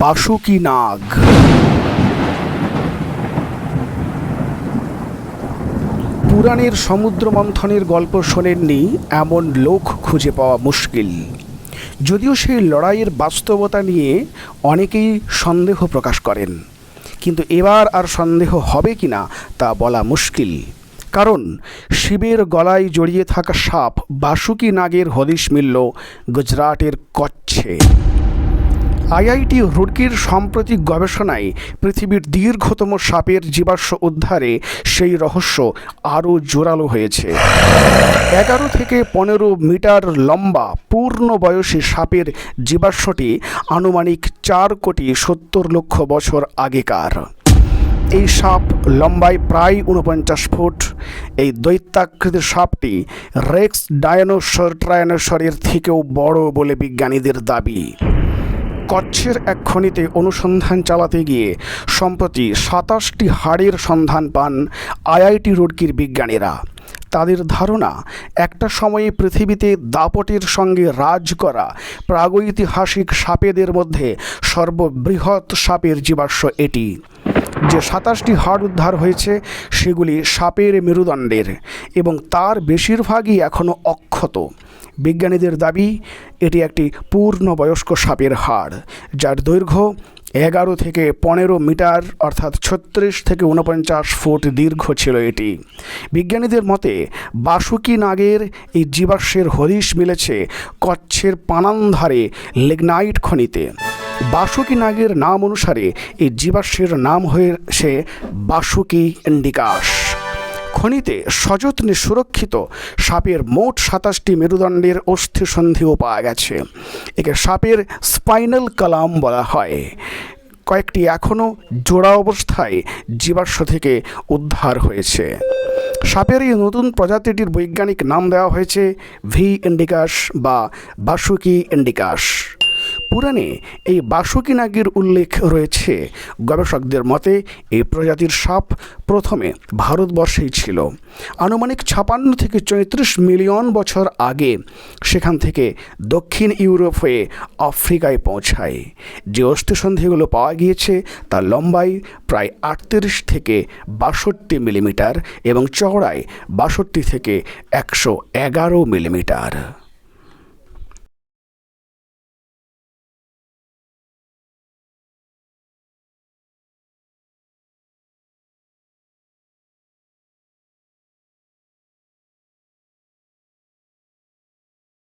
বাসুকি নাগ? পুরাণের সমুদ্র মন্থনের গল্প শোনেননি, এমন লোক খুঁজে পাওয়া মুশকিল। যদিও সেই লড়াইয়ের বাস্তবতা নিয়ে অনেকেই সন্দেহ প্রকাশ করেন, কিন্তু এবার আর সন্দেহ হবে কি না তা বলা মুশকিল। কারণ শিবের গলায় জড়িয়ে থাকা সাপ বাসুকি নাগের হদিশ মিলল গুজরাটের কচ্ছে। আইআইটি রুড়কির সাম্প্রতিক গবেষণায় পৃথিবীর দীর্ঘতম সাপের জীবাশ্ম উদ্ধারে সেই রহস্য আরও জোরালো হয়েছে। এগারো থেকে পনেরো মিটার লম্বা পূর্ণ বয়সী সাপের জীবাশ্মটি আনুমানিক চার কোটি সত্তর লক্ষ বছর আগেকার। এই সাপ লম্বায় প্রায় উনপঞ্চাশ ফুট। এই দৈত্যাকৃতির সাপটি রেক্স ডায়নোসর ট্রায়ানোসরের থেকেও বড় বলে বিজ্ঞানীদের দাবি। কচ্ছের এক খনিতে অনুসন্ধান চালাতে গিয়ে সম্প্রতি সাতাশটি হাড়ের সন্ধান পান আইআইটি রুডকির বিজ্ঞানীরা। তাদের ধারণা, একটা সময়ে পৃথিবীতে দাপটের সঙ্গে রাজ করা প্রাগৈতিহাসিক সাপেদের মধ্যে সর্ববৃহৎ সাপের জীবাশ্ম এটি। যে সাতাশটি হাড় উদ্ধার হয়েছে, সেগুলি সাপের মেরুদণ্ডের এবং তার বেশিরভাগই এখনও অক্ষত। বিজ্ঞানীদের দাবি, এটি একটি পূর্ণবয়স্ক সাপের হাড়, যার দৈর্ঘ্য এগারো থেকে পনেরো মিটার, অর্থাৎ ছত্রিশ থেকে উনপঞ্চাশ ফুট দীর্ঘ ছিল এটি। বিজ্ঞানীদের মতে, বাসুকি নাগের এই জীবাশ্মের হরিশ মিলেছে কচ্ছের পানান্ধারে লিগনাইট খনিতে। বাসুকি নাগের নাম অনুসারে এই জীবাশ্মের নাম হয়েছে বাসুকি ইন্ডিকাস। খনিতে সযত্নে সুরক্ষিত সাপের মোট সাতাশটি মেরুদণ্ডের অস্থিসন্ধিও পাওয়া গেছে। একে সাপের স্পাইনাল কালাম বলা হয়। কয়েকটি এখনও জোড়া অবস্থায় জীবাশ্ম থেকে উদ্ধার হয়েছে। সাপের এই নতুন প্রজাতিটির বৈজ্ঞানিক নাম দেওয়া হয়েছে ভি ইন্ডিকাস বা বাসুকি ইন্ডিকাস। পুরাণে এই বাসুকি নাগের উল্লেখ রয়েছে। গবেষকদের মতে, এই প্রজাতির সাপ প্রথমে ভারতবর্ষেই ছিল। আনুমানিক ছাপান্ন থেকে চৌত্রিশ মিলিয়ন বছর আগে সেখান থেকে দক্ষিণ ইউরোপ হয়ে আফ্রিকায় পৌঁছায়। যে অস্থিসন্ধিগুলো পাওয়া গিয়েছে তা লম্বায় প্রায় আটত্রিশ থেকে বাষট্টি মিলিমিটার এবং চওড়ায় বাষট্টি থেকে একশো এগারো মিলিমিটার।